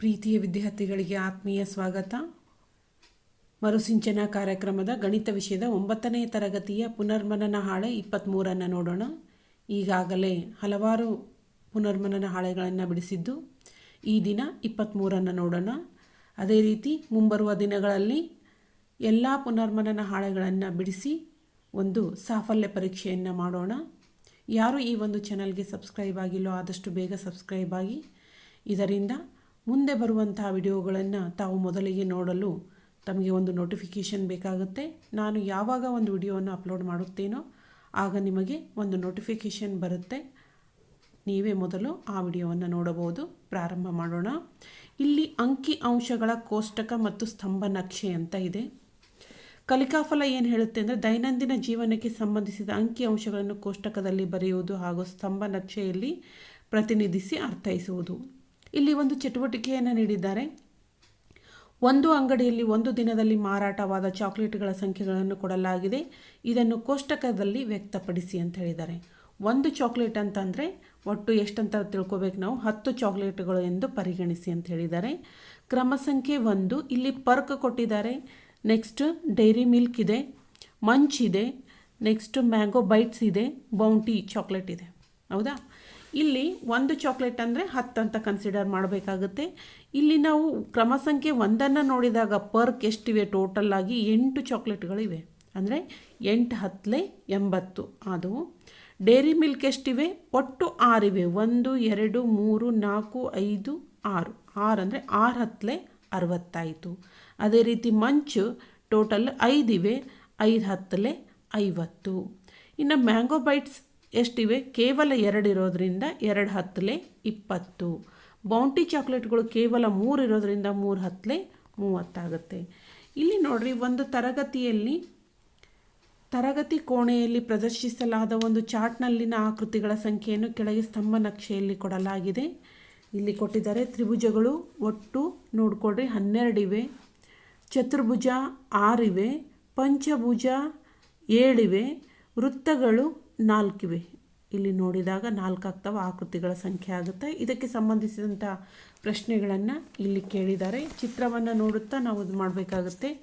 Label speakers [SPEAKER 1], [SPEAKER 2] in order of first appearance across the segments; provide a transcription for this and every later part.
[SPEAKER 1] ಪ್ರೀತಿಯ ವಿದ್ಯಾರ್ಥಿಗಳಿಗೆ ಆತ್ಮೀಯ ಸ್ವಾಗತ. ಮರುಸಿಂಚನ ಕಾರ್ಯಕ್ರಮದ ಗಣಿತ ವಿಷಯದ ಒಂಬತ್ತನೇ ತರಗತಿಯ ಪುನರ್ಮನನ ಹಾಳೆ ಇಪ್ಪತ್ತ್ಮೂರನ್ನು ನೋಡೋಣ. ಈಗಾಗಲೇ ಹಲವಾರು ಪುನರ್ಮನನ ಹಾಳೆಗಳನ್ನು ಬಿಡಿಸಿದ್ದು ಈ ದಿನ ಇಪ್ಪತ್ತ್ಮೂರನ್ನು ನೋಡೋಣ. ಅದೇ ರೀತಿ ಮುಂಬರುವ ದಿನಗಳಲ್ಲಿ ಎಲ್ಲ ಪುನರ್ಮನನ ಹಾಳೆಗಳನ್ನು ಬಿಡಿಸಿ ಒಂದು ಸಾಫಲ್ಯ ಪರೀಕ್ಷೆಯನ್ನು ಮಾಡೋಣ. ಯಾರು ಈ ಒಂದು ಚಾನಲ್ಗೆ ಸಬ್ಸ್ಕ್ರೈಬ್ ಆಗಿಲ್ಲೋ ಆದಷ್ಟು ಬೇಗ ಸಬ್ಸ್ಕ್ರೈಬ್ ಆಗಿ. ಇದರಿಂದ ಮುಂದೆ ಬರುವಂತಹ ವಿಡಿಯೋಗಳನ್ನು ತಾವು ಮೊದಲಿಗೆ ನೋಡಲು ತಮಗೆ ಒಂದು ನೋಟಿಫಿಕೇಷನ್ ಬೇಕಾಗುತ್ತೆ. ನಾನು ಯಾವಾಗ ಒಂದು ವಿಡಿಯೋವನ್ನು ಅಪ್ಲೋಡ್ ಮಾಡುತ್ತೇನೋ ಆಗ ನಿಮಗೆ ಒಂದು ನೋಟಿಫಿಕೇಷನ್ ಬರುತ್ತೆ. ನೀವೇ ಮೊದಲು ಆ ವಿಡಿಯೋವನ್ನು ನೋಡಬಹುದು. ಪ್ರಾರಂಭ ಮಾಡೋಣ. ಇಲ್ಲಿ ಅಂಕಿ ಅಂಶಗಳ ಕೋಷ್ಟಕ ಮತ್ತು ಸ್ತಂಭ ನಕ್ಷೆ ಅಂತ ಇದೆ. ಕಲಿಕಾಫಲ ಏನು ಹೇಳುತ್ತೆ ಅಂದರೆ ದೈನಂದಿನ ಜೀವನಕ್ಕೆ ಸಂಬಂಧಿಸಿದ ಅಂಕಿ ಅಂಶಗಳನ್ನು ಕೋಷ್ಟಕದಲ್ಲಿ ಬರೆಯುವುದು ಹಾಗೂ ಸ್ತಂಭ ನಕ್ಷೆಯಲ್ಲಿ ಪ್ರತಿನಿಧಿಸಿ ಅರ್ಥೈಸುವುದು. ಇಲ್ಲಿ ಒಂದು ಚಟುವಟಿಕೆಯನ್ನು ನೀಡಿದ್ದಾರೆ. ಒಂದು ಅಂಗಡಿಯಲ್ಲಿ ಒಂದು ದಿನದಲ್ಲಿ ಮಾರಾಟವಾದ ಚಾಕ್ಲೇಟ್ಗಳ ಸಂಖ್ಯೆಗಳನ್ನು ಕೊಡಲಾಗಿದೆ. ಇದನ್ನು ಕೋಷ್ಟಕದಲ್ಲಿ ವ್ಯಕ್ತಪಡಿಸಿ ಅಂತ ಹೇಳಿದ್ದಾರೆ. ಒಂದು ಚಾಕ್ಲೇಟ್ ಅಂತಂದರೆ ಒಟ್ಟು ಎಷ್ಟಂತ ತಿಳ್ಕೊಬೇಕು ನಾವು? ಹತ್ತು ಚಾಕ್ಲೇಟ್ಗಳು ಎಂದು ಪರಿಗಣಿಸಿ ಅಂತ ಹೇಳಿದ್ದಾರೆ. ಕ್ರಮ ಸಂಖ್ಯೆ ಒಂದು, ಇಲ್ಲಿ ಪರ್ಕ್ ಕೊಟ್ಟಿದ್ದಾರೆ. ನೆಕ್ಸ್ಟ್ ಡೈರಿ ಮಿಲ್ಕ್ ಇದೆ, ಮಂಚ್ ಇದೆ, ನೆಕ್ಸ್ಟ್ ಮ್ಯಾಂಗೋ ಬೈಟ್ಸ್ ಇದೆ, ಬೌಂಟಿ ಚಾಕ್ಲೇಟ್ ಇದೆ. ಹೌದಾ? ಇಲ್ಲಿ ಒಂದು ಚಾಕ್ಲೇಟ್ ಅಂದರೆ ಹತ್ತು ಅಂತ ಕನ್ಸಿಡರ್ ಮಾಡಬೇಕಾಗುತ್ತೆ. ಇಲ್ಲಿ ನಾವು ಕ್ರಮ ಸಂಖ್ಯೆ ಒಂದನ್ನು ನೋಡಿದಾಗ ಪರ್ಕ್ ಎಷ್ಟಿವೆ ಟೋಟಲ್ ಆಗಿ ಎಂಟು ಚಾಕ್ಲೇಟ್ಗಳಿವೆ ಅಂದರೆ ಎಂಟು ಹತ್ತಲೆ ಎಂಬತ್ತು. ಅದು ಡೈರಿ ಮಿಲ್ಕ್ ಎಷ್ಟಿವೆ? ಒಟ್ಟು ಆರಿವೆ. ಒಂದು, ಎರಡು, ಮೂರು, ನಾಲ್ಕು, ಐದು, ಆರು. ಆರು ಅಂದರೆ ಆರು ಹತ್ತಲೆ ಅರವತ್ತಾಯಿತು. ಅದೇ ರೀತಿ ಮಂಚು ಟೋಟಲ್ ಐದಿವೆ. ಐದು ಹತ್ತಲೆ ಐವತ್ತು. ಇನ್ನು ಮ್ಯಾಂಗೋ ಬೈಟ್ಸ್ ಎಷ್ಟಿವೆ? ಕೇವಲ ಎರಡು ಇರೋದರಿಂದ ಎರಡು ಹತ್ತಲೆ ಇಪ್ಪತ್ತು. ಬೌಂಟಿ ಚಾಕ್ಲೇಟ್ಗಳು ಕೇವಲ ಮೂರು ಇರೋದರಿಂದ ಮೂರು ಹತ್ತಲೆ ಮೂವತ್ತಾಗುತ್ತೆ. ಇಲ್ಲಿ ನೋಡ್ರಿ, ಒಂದು ತರಗತಿಯಲ್ಲಿ, ತರಗತಿ ಕೋಣೆಯಲ್ಲಿ ಪ್ರದರ್ಶಿಸಲಾದ ಒಂದು ಚಾರ್ಟ್ನಲ್ಲಿನ ಆಕೃತಿಗಳ ಸಂಖ್ಯೆಯನ್ನು ಕೆಳಗೆ ಸ್ತಂಭ ನಕ್ಷೆಯಲ್ಲಿ ಕೊಡಲಾಗಿದೆ. ಇಲ್ಲಿ ಕೊಟ್ಟಿದ್ದಾರೆ ತ್ರಿಭುಜಗಳು ಒಟ್ಟು ನೋಡಿಕೊಡ್ರಿ ಹನ್ನೆರಡಿವೆ. ಚತುರ್ಭುಜ ಆರಿವೆ. ಪಂಚಭುಜ ಏಳಿವೆ. ವೃತ್ತಗಳು ನಾಲ್ಕಿವೆ. ಇಲ್ಲಿ ನೋಡಿದಾಗ ನಾಲ್ಕು ಆಕೃತಿಗಳ ಸಂಖ್ಯೆ ಆಗುತ್ತೆ. ಇದಕ್ಕೆ ಸಂಬಂಧಿಸಿದಂಥ ಪ್ರಶ್ನೆಗಳನ್ನು ಇಲ್ಲಿ ಕೇಳಿದ್ದಾರೆ. ಚಿತ್ರವನ್ನು ನೋಡುತ್ತಾ ನಾವು ಇದು ಮಾಡಬೇಕಾಗುತ್ತೆ.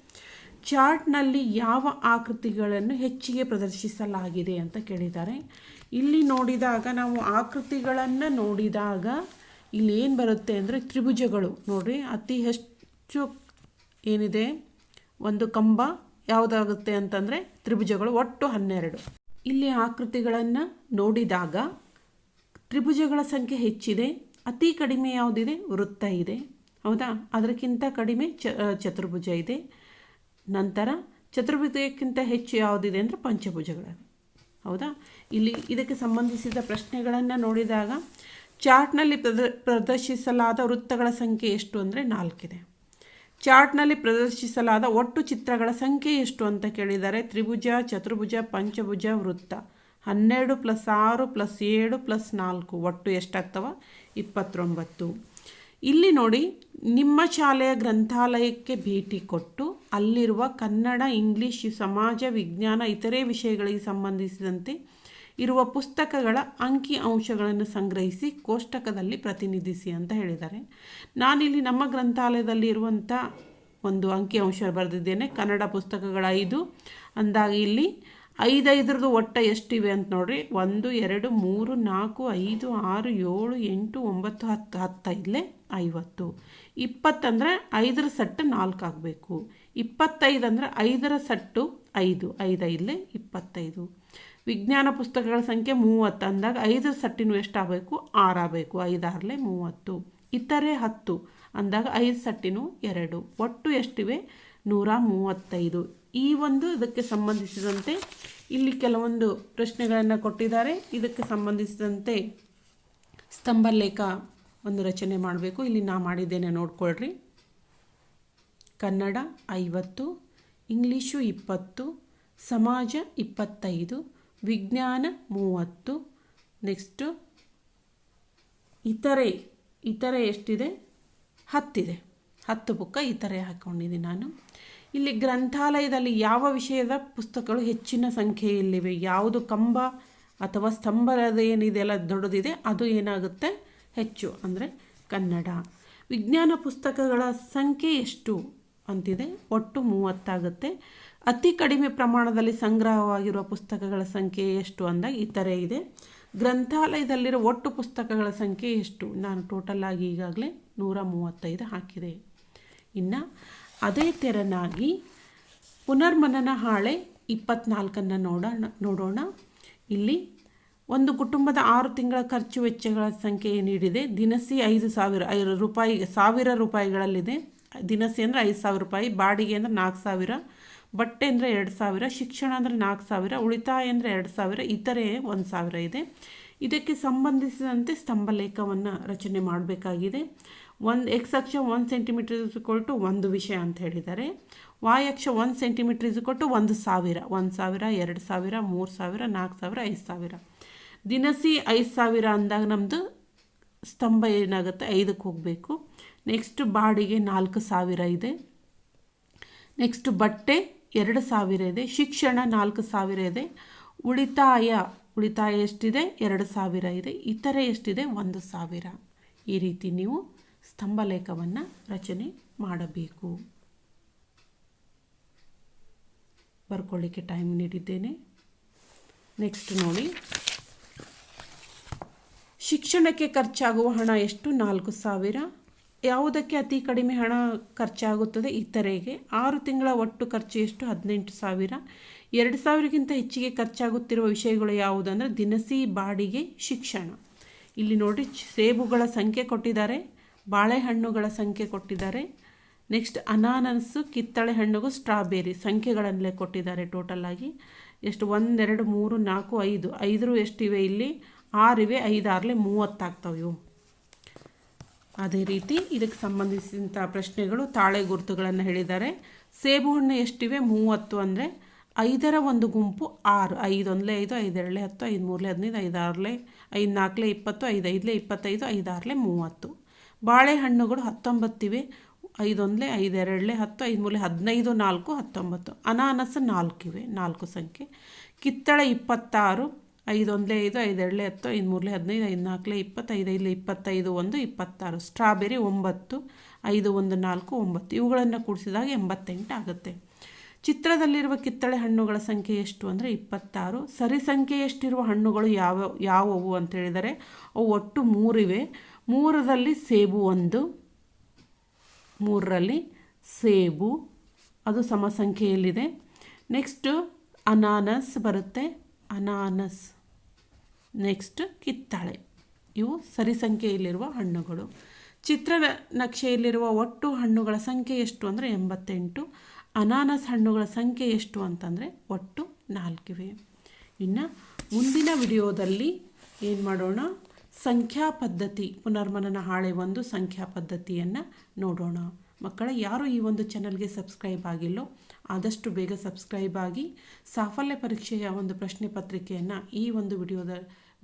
[SPEAKER 1] ಚಾರ್ಟ್ನಲ್ಲಿ ಯಾವ ಆಕೃತಿಗಳನ್ನು ಹೆಚ್ಚಿಗೆ ಪ್ರದರ್ಶಿಸಲಾಗಿದೆ ಅಂತ ಕೇಳಿದ್ದಾರೆ. ಇಲ್ಲಿ ನೋಡಿದಾಗ ನಾವು ಆಕೃತಿಗಳನ್ನು ನೋಡಿದಾಗ ಇಲ್ಲಿ ಏನು ಬರುತ್ತೆ ಅಂದರೆ ತ್ರಿಭುಜಗಳು. ನೋಡಿರಿ, ಅತಿ ಹೆಚ್ಚು ಏನಿದೆ? ಒಂದು ಕಂಬ ಯಾವುದಾಗುತ್ತೆ ಅಂತಂದರೆ ತ್ರಿಭುಜಗಳು, ಒಟ್ಟು ಹನ್ನೆರಡು. ಇಲ್ಲಿ ಆಕೃತಿಗಳನ್ನು ನೋಡಿದಾಗ ತ್ರಿಭುಜಗಳ ಸಂಖ್ಯೆ ಹೆಚ್ಚಿದೆ, ಅತಿ ಕಡಿಮೆ ಯಾವುದಿದೆ? ವೃತ್ತ ಇದೆ. ಹೌದಾ? ಅದಕ್ಕಿಂತ ಕಡಿಮೆ ಚ ಚತುರ್ಭುಜ ಇದೆ. ನಂತರ ಚತುರ್ಭುಜಕ್ಕಿಂತ ಹೆಚ್ಚು ಯಾವುದಿದೆ ಅಂದರೆ ಪಂಚಭುಜಗಳ ಹೌದಾ? ಇಲ್ಲಿ ಇದಕ್ಕೆ ಸಂಬಂಧಿಸಿದ ಪ್ರಶ್ನೆಗಳನ್ನು ನೋಡಿದಾಗ ಚಾರ್ಟ್ನಲ್ಲಿ ಪ್ರದ, ಪ್ರದರ್ಶಿಸಲಾದ ವೃತ್ತಗಳ ಸಂಖ್ಯೆ ಎಷ್ಟು ಅಂದರೆ ನಾಲ್ಕಿದೆ. ಚಾರ್ಟ್ನಲ್ಲಿ ಪ್ರದರ್ಶಿಸಲಾದ ಒಟ್ಟು ಚಿತ್ರಗಳ ಸಂಖ್ಯೆ ಎಷ್ಟು ಅಂತ ಕೇಳಿದ್ದಾರೆ ತ್ರಿಭುಜ, ಚತುರ್ಭುಜ, ಪಂಚಭುಜ, ವೃತ್ತ. ಹನ್ನೆರಡು ಪ್ಲಸ್ ಆರು ಪ್ಲಸ್ ಏಳು ಪ್ಲಸ್ ನಾಲ್ಕು. ಒಟ್ಟು ಎಷ್ಟಾಗ್ತವ? ಇಪ್ಪತ್ತೊಂಬತ್ತು. ಇಲ್ಲಿ ನೋಡಿ, ನಿಮ್ಮ ಶಾಲೆಯ ಗ್ರಂಥಾಲಯಕ್ಕೆ ಭೇಟಿ ಕೊಟ್ಟು, ಅಲ್ಲಿರುವ ಕನ್ನಡ, ಇಂಗ್ಲೀಷ್, ಸಮಾಜ, ವಿಜ್ಞಾನ, ಇತರೆ ವಿಷಯಗಳಿಗೆ ಸಂಬಂಧಿಸಿದಂತೆ ಇರುವ ಪುಸ್ತಕಗಳ ಅಂಕಿ ಅಂಶಗಳನ್ನು ಸಂಗ್ರಹಿಸಿ ಕೋಷ್ಟಕದಲ್ಲಿ ಪ್ರತಿನಿಧಿಸಿ ಅಂತ ಹೇಳಿದ್ದಾರೆ. ನಾನಿಲ್ಲಿ ನಮ್ಮ ಗ್ರಂಥಾಲಯದಲ್ಲಿ ಇರುವಂಥ ಒಂದು ಅಂಕಿ ಅಂಶ ಬರೆದಿದ್ದೇನೆ. ಕನ್ನಡ ಪುಸ್ತಕಗಳ ಐದು. ಅಂದಾಗ ಇಲ್ಲಿ ಐದೈದರದ್ದು ಒಟ್ಟ ಎಷ್ಟಿವೆ ಅಂತ ನೋಡ್ರಿ. ಒಂದು, ಎರಡು, ಮೂರು, ನಾಲ್ಕು, ಐದು, ಆರು, ಏಳು, ಎಂಟು, ಒಂಬತ್ತು, ಹತ್ತು ಹತ್ತೈದಲೇ ಐವತ್ತು. ಇಪ್ಪತ್ತಂದರೆ ಐದರ ಸಟ್ಟು ನಾಲ್ಕು ಆಗಬೇಕು. ಇಪ್ಪತ್ತೈದು ಅಂದರೆ ಐದರ ಸಟ್ಟು ಐದು ಐದೈದಲೇ ಇಪ್ಪತ್ತೈದು. ವಿಜ್ಞಾನ ಪುಸ್ತಕಗಳ ಸಂಖ್ಯೆ ಮೂವತ್ತು ಅಂದಾಗ ಐದು ಸಟ್ಟಿನೂ ಎಷ್ಟಾಗಬೇಕು? ಆರಾಗಬೇಕು. ಐದಾರಲೆ ಮೂವತ್ತು. ಇತರೆ ಹತ್ತು ಅಂದಾಗ ಐದು ಸಟ್ಟಿನೂ ಎರಡು. ಒಟ್ಟು ಎಷ್ಟಿವೆ? ನೂರ ಮೂವತ್ತೈದು. ಈ ಒಂದು ಇದಕ್ಕೆ ಸಂಬಂಧಿಸಿದಂತೆ ಇಲ್ಲಿ ಕೆಲವೊಂದು ಪ್ರಶ್ನೆಗಳನ್ನು ಕೊಟ್ಟಿದ್ದಾರೆ. ಇದಕ್ಕೆ ಸಂಬಂಧಿಸಿದಂತೆ ಸ್ತಂಭಲೇಖ ಒಂದು ರಚನೆ ಮಾಡಬೇಕು. ಇಲ್ಲಿ ನಾ ಮಾಡಿದ್ದೇನೆ ನೋಡ್ಕೊಳ್ರಿ. ಕನ್ನಡ ಐವತ್ತು ಇಂಗ್ಲೀಷು ಇಪ್ಪತ್ತು, ಸಮಾಜ ಇಪ್ಪತ್ತೈದು, ವಿಜ್ಞಾನ ಮೂವತ್ತು, ನೆಕ್ಸ್ಟು ಇತರೆ ಇತರೆ ಎಷ್ಟಿದೆ? ಹತ್ತಿದೆ. ಹತ್ತು ಬುಕ್ಕ ಇತರೆ ಹಾಕ್ಕೊಂಡಿದ್ದೀನಿ ನಾನು. ಇಲ್ಲಿ ಗ್ರಂಥಾಲಯದಲ್ಲಿ ಯಾವ ವಿಷಯದ ಪುಸ್ತಕಗಳು ಹೆಚ್ಚಿನ ಸಂಖ್ಯೆಯಲ್ಲಿವೆ? ಯಾವುದು ಕಂಬ ಅಥವಾ ಸ್ತಂಭದ ಏನಿದೆಯಲ್ಲ ದೊಡ್ಡದಿದೆ, ಅದು ಏನಾಗುತ್ತೆ? ಹೆಚ್ಚು. ಅಂದರೆ ಕನ್ನಡ. ವಿಜ್ಞಾನ ಪುಸ್ತಕಗಳ ಸಂಖ್ಯೆ ಎಷ್ಟು? ಅಂತಿದೆ. ಒಟ್ಟು ಮೂವತ್ತಾಗುತ್ತೆ. ಅತಿ ಕಡಿಮೆ ಪ್ರಮಾಣದಲ್ಲಿ ಸಂಗ್ರಹವಾಗಿರುವ ಪುಸ್ತಕಗಳ ಸಂಖ್ಯೆ ಎಷ್ಟು ಅಂದಾಗ ಈ ಥರ ಇದೆ. ಗ್ರಂಥಾಲಯದಲ್ಲಿರೋ ಒಟ್ಟು ಪುಸ್ತಕಗಳ ಸಂಖ್ಯೆ ಎಷ್ಟು? ನಾನು ಟೋಟಲ್ ಆಗಿ ಈಗಾಗಲೇ ನೂರ ಮೂವತ್ತೈದು ಹಾಕಿದೆ. ಇನ್ನು ಅದೇ ತೆರನಾಗಿ ಪುನರ್ಮನನ ಹಾಳೆ ಇಪ್ಪತ್ನಾಲ್ಕನ್ನು ನೋಡೋಣ ನೋಡೋಣ. ಇಲ್ಲಿ ಒಂದು ಕುಟುಂಬದ ಆರು ತಿಂಗಳ ಖರ್ಚು ವೆಚ್ಚಗಳ ಸಂಖ್ಯೆ ನೀಡಿದೆ ದಿನಸಿ ಐದು ಸಾವಿರ, ಐದು ರೂಪಾಯಿ, ಸಾವಿರ ರೂಪಾಯಿಗಳಲ್ಲಿದೆ. ದಿನಸಿ ಅಂದರೆ ಐದು ಸಾವಿರ ರೂಪಾಯಿ, ಬಾಡಿಗೆ ಅಂದರೆ ನಾಲ್ಕು ಸಾವಿರ, ಬಟ್ಟೆ ಅಂದರೆ ಎರಡು ಸಾವಿರ, ಶಿಕ್ಷಣ ಅಂದರೆ ನಾಲ್ಕು ಸಾವಿರ, ಉಳಿತಾಯ ಅಂದರೆ ಎರಡು ಸಾವಿರ, ಇತರೆ ಒಂದು ಸಾವಿರ ಇದೆ. ಇದಕ್ಕೆ ಸಂಬಂಧಿಸಿದಂತೆ ಸ್ತಂಭಲೇಖವನ್ನು ರಚನೆ ಮಾಡಬೇಕಾಗಿದೆ. ಒಂದು ಎಕ್ಸ್ ಅಕ್ಷ ಒಂದು ಸೆಂಟಿಮೀಟರ್ ಕೊಟ್ಟು ಒಂದು ವಿಷಯ ಅಂತ ಹೇಳಿದ್ದಾರೆ. ವಾಯ್ ಅಕ್ಷ ಒಂದು ಸೆಂಟಿಮೀಟರ್ ಇಸ್ಕೊಟ್ಟು ಒಂದು ಸಾವಿರ ಒಂದು ಸಾವಿರ, ಎರಡು ಸಾವಿರ, ಮೂರು ಸಾವಿರ, ನಾಲ್ಕು ಸಾವಿರ, ಐದು ಸಾವಿರ. ದಿನಸಿ ಐದು ಸಾವಿರ ಅಂದಾಗ ನಮ್ಮದು ಸ್ತಂಭ ಏನಾಗುತ್ತೆ? ಐದಕ್ಕೆ ಹೋಗಬೇಕು. ನೆಕ್ಸ್ಟ್ ಬಾಡಿಗೆ ನಾಲ್ಕು ಸಾವಿರ ಇದೆ. ನೆಕ್ಸ್ಟ್ ಬಟ್ಟೆ ಎರಡು ಸಾವಿರ ಇದೆ. ಶಿಕ್ಷಣ ನಾಲ್ಕು ಸಾವಿರ ಇದೆ. ಉಳಿತಾಯ ಉಳಿತಾಯ ಎಷ್ಟಿದೆ? ಎರಡು ಸಾವಿರ ಇದೆ. ಇತರೆ ಎಷ್ಟಿದೆ? ಒಂದು ಸಾವಿರ. ಈ ರೀತಿ ನೀವು ಸ್ತಂಭಲೇಖವನ್ನು ರಚನೆ ಮಾಡಬೇಕು. ಬರ್ಕೊಳ್ಳಿಕ್ಕೆ ಟೈಮ್ ನೀಡಿದ್ದೇನೆ. ನೆಕ್ಸ್ಟ್ ನೋಡಿ. ಶಿಕ್ಷಣಕ್ಕೆ ಖರ್ಚಾಗುವ ಹಣ ಎಷ್ಟು? ನಾಲ್ಕು ಸಾವಿರ. ಯಾವುದಕ್ಕೆ ಅತಿ ಕಡಿಮೆ ಹಣ ಖರ್ಚಾಗುತ್ತದೆ ಇತರೆಗೆ ಆರು ತಿಂಗಳ ಒಟ್ಟು ಖರ್ಚು ಎಷ್ಟು? ಹದಿನೆಂಟು ಸಾವಿರ. ಎರಡು ಸಾವಿರಕ್ಕಿಂತ ಹೆಚ್ಚಿಗೆ ಖರ್ಚಾಗುತ್ತಿರುವ ವಿಷಯಗಳು ಯಾವುದಂದರೆ ದಿನಸಿ ಬಾಡಿಗೆ ಶಿಕ್ಷಣ. ಇಲ್ಲಿ ನೋಡಿ ಸೇಬುಗಳ ಸಂಖ್ಯೆ ಕೊಟ್ಟಿದ್ದಾರೆ, ಬಾಳೆಹಣ್ಣುಗಳ ಸಂಖ್ಯೆ ಕೊಟ್ಟಿದ್ದಾರೆ. ನೆಕ್ಸ್ಟ್ ಅನಾನಸ್ಸು ಕಿತ್ತಳೆ ಹಣ್ಣುಗೂ ಸ್ಟ್ರಾಬೆರಿ ಸಂಖ್ಯೆಗಳನ್ನೇ ಕೊಟ್ಟಿದ್ದಾರೆ ಟೋಟಲ್ ಆಗಿ. ಎಷ್ಟು ಒಂದೆರಡು ಮೂರು ನಾಲ್ಕು ಐದು. ಐದರು ಎಷ್ಟಿವೆ ಇಲ್ಲಿ? ಆರಿವೆ ಐದಾರಲೆ ಮೂವತ್ತಾಗ್ತವೆ ಇವು. ಅದೇ ರೀತಿ ಇದಕ್ಕೆ ಸಂಬಂಧಿಸಿದಂಥ ಪ್ರಶ್ನೆಗಳು, ತಾಳೆ ಗುರುತುಗಳನ್ನು ಹೇಳಿದ್ದಾರೆ. ಸೇಬು ಹಣ್ಣು ಎಷ್ಟಿವೆ? ಮೂವತ್ತು ಅಂದರೆ ಐದರ ಒಂದು ಗುಂಪು ಆರು. ಐದು ಒಂದಲೇ ಐದು ಐದೆರಡಲೆ ಹತ್ತು, ಐದು ಮೂರಲೆ ಹದಿನೈದು ಐದಾರಲೆ ಐದು ನಾಲ್ಕಲೆ ಇಪ್ಪತ್ತು, ಐದು ಐದಲೆ ಇಪ್ಪತ್ತೈದು ಐದಾರಲೆ ಮೂವತ್ತು. ಬಾಳೆಹಣ್ಣುಗಳು ಹತ್ತೊಂಬತ್ತಿವೆ. ಐದೊಂದಲೆ ಐದೆರಡಲೆ ಹತ್ತು, ಐದು ಮೂರಲೆ ಹದಿನೈದು, ನಾಲ್ಕು, ಹತ್ತೊಂಬತ್ತು. ಅನಾನಸ ನಾಲ್ಕಿವೆ, ನಾಲ್ಕು ಸಂಖ್ಯೆ. ಕಿತ್ತಳೆ ಇಪ್ಪತ್ತಾರು ಐದೊಂದಲೇ ಐದು, ಐದೆರಡಲೆ ಹತ್ತು ಐದು ಮೂರಲೆ ಹದಿನೈದು ಐದು ನಾಲ್ಕಲೆ ಇಪ್ಪತ್ತು ಐದು ಇಪ್ಪತ್ತೈದು, ಒಂದು, ಇಪ್ಪತ್ತಾರು. ಸ್ಟ್ರಾಬೆರಿ ಒಂಬತ್ತು, ಐದು, ಒಂದು, ನಾಲ್ಕು, ಒಂಬತ್ತು. ಇವುಗಳನ್ನು ಕೂಡಿಸಿದಾಗ ಎಂಬತ್ತೆಂಟು ಆಗುತ್ತೆ. ಚಿತ್ರದಲ್ಲಿರುವ ಕಿತ್ತಳೆ ಹಣ್ಣುಗಳ ಸಂಖ್ಯೆ ಎಷ್ಟು ಅಂದರೆ ಇಪ್ಪತ್ತಾರು. ಸರಿ ಸಂಖ್ಯೆ ಎಷ್ಟಿರುವ ಹಣ್ಣುಗಳು ಯಾವ, ಯಾವುವು ಅಂತ ಹೇಳಿದರೆ ಅವು ಒಟ್ಟು ಮೂರಿವೆ. ಮೂರರಲ್ಲಿ ಸೇಬು ಒಂದು, ಮೂರರಲ್ಲಿ ಸೇಬು. ಅದು ಸಮ ಸಂಖ್ಯೆಯಲ್ಲಿದೆ ನೆಕ್ಸ್ಟು ಅನಾನಸ್ ಬರುತ್ತೆ. ಅನಾನಸ್. ನೆಕ್ಸ್ಟ್ ಕಿತ್ತಾಳೆ. ಇವು ಸರಿ ಸಂಖ್ಯೆಯಲ್ಲಿರುವ ಹಣ್ಣುಗಳು. ಚಿತ್ರ ನಕ್ಷೆಯಲ್ಲಿರುವ ಒಟ್ಟು ಹಣ್ಣುಗಳ ಸಂಖ್ಯೆ ಎಷ್ಟು ಅಂದರೆ ಎಂಬತ್ತೆಂಟು. ಅನಾನಸ್ ಹಣ್ಣುಗಳ ಸಂಖ್ಯೆ ಎಷ್ಟು ಅಂತಂದರೆ ಒಟ್ಟು ನಾಲ್ಕಿವೆ. ಇನ್ನು ಮುಂದಿನ ವಿಡಿಯೋದಲ್ಲಿ ಏನು ಮಾಡೋಣ? ಸಂಖ್ಯಾ ಪದ್ಧತಿ, ಪುನರ್ಮನನ ಹಾಳೆ ಒಂದು ಸಂಖ್ಯಾ ಪದ್ಧತಿಯನ್ನು ನೋಡೋಣ. ಮಕ್ಕಳ, ಯಾರು ಈ ಒಂದು ಚಾನಲ್ಗೆ ಸಬ್ಸ್ಕ್ರೈಬ್ ಆಗಿಲ್ಲೋ, ಆದಷ್ಟು ಬೇಗ ಸಬ್ಸ್ಕ್ರೈಬ್ ಆಗಿ, ಸಾಫಲ್ಯ ಪರೀಕ್ಷೆಯ ಒಂದು ಪ್ರಶ್ನೆ ಪತ್ರಿಕೆಯನ್ನು ಈ ಒಂದು ವಿಡಿಯೋದ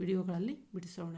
[SPEAKER 1] ವಿಡಿಯೋಗಳಲ್ಲಿ ಬಿಡಿಸೋಣ.